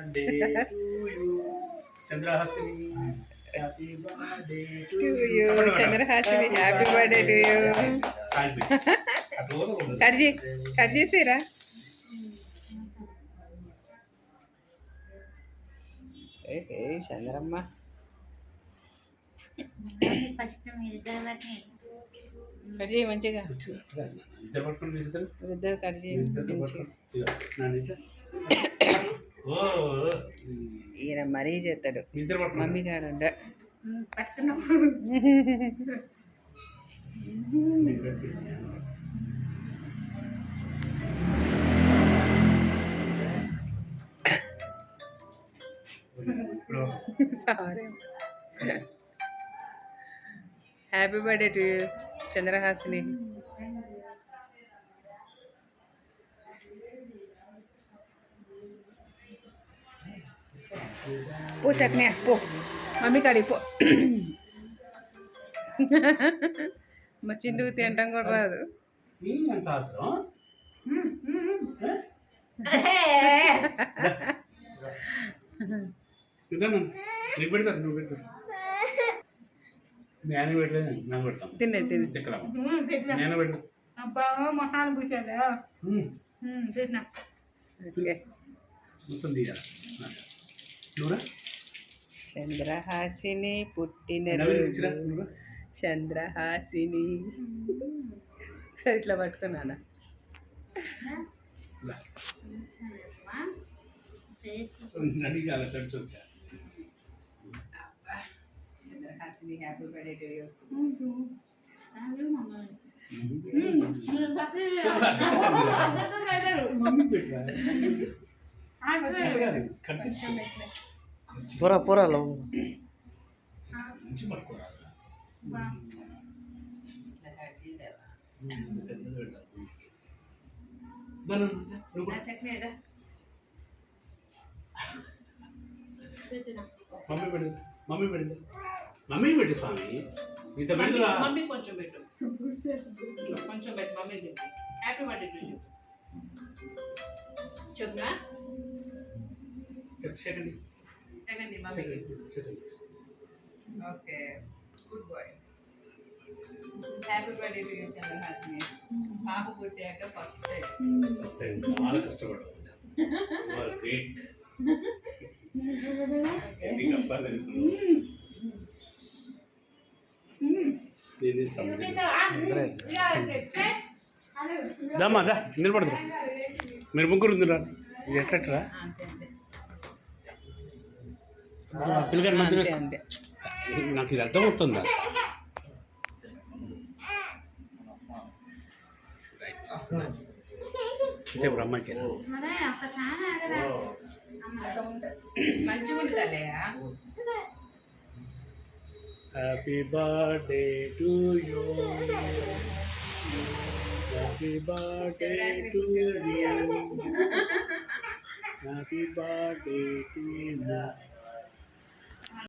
Birthday to you Chandrahasini happy birthday to to you Chandrahasini happy birthday to you cut చేయి. Cut చేసిరా. ఏ Chandramma. Cut చేయి మంచిగా. ఇద్దరు కట్ చేయి ఈయన మరీ చేస్తాడు. మమ్మీ. ఇప్పుడు sorry happy birthday to you Chandrahasini పో చక్నే పో మమ్మీ కాడి పో మా చిండుకు తినటం కూడా రాదు నేను పెట్టలేదు నాకు పెడతాను తినే తినే చెక్కరా పెట్టినా. నేను పెడతాను అబ్బా మొహాలు పూసాడా పెట్టినా. మొత్తం తీయాలి. చంద్రహాసిని పుట్టిన నవీన్ ఇచ్చిరా రోజు నువ్వురా చంద్రహాసిని ఇట్లా పట్టుకున్నానా Chandrahasini happy birthday to you. Mummy పెట్టరా పోరా పోరా మమ్మీ పెట్టు మమ్మీ పెట్టు మమ్మీ పెట్టు స్వామి ఇంత పెడుతురా మమ్మీ కొంచెం పెట్టు కొంచెం పెట్టు మమ్మీ చెప్పు happy birthday to you చెప్నా second okay good boy happy birthday to you Chandrahasini పాప పుట్టాక ఫస్ట్ టైం చాలా కష్టపడ్డాను గ్రేట్. దమ్మా దా నిలబడదు మీరు ముగ్గురు ఎట్లట్రా అంతే. పిల్లగాడు మంచిగా అంతే నాకు ఇది ఆగరా మంచిగా ఉంటుందయ్యా happy birthday to you happy birthday to you happy birthday to you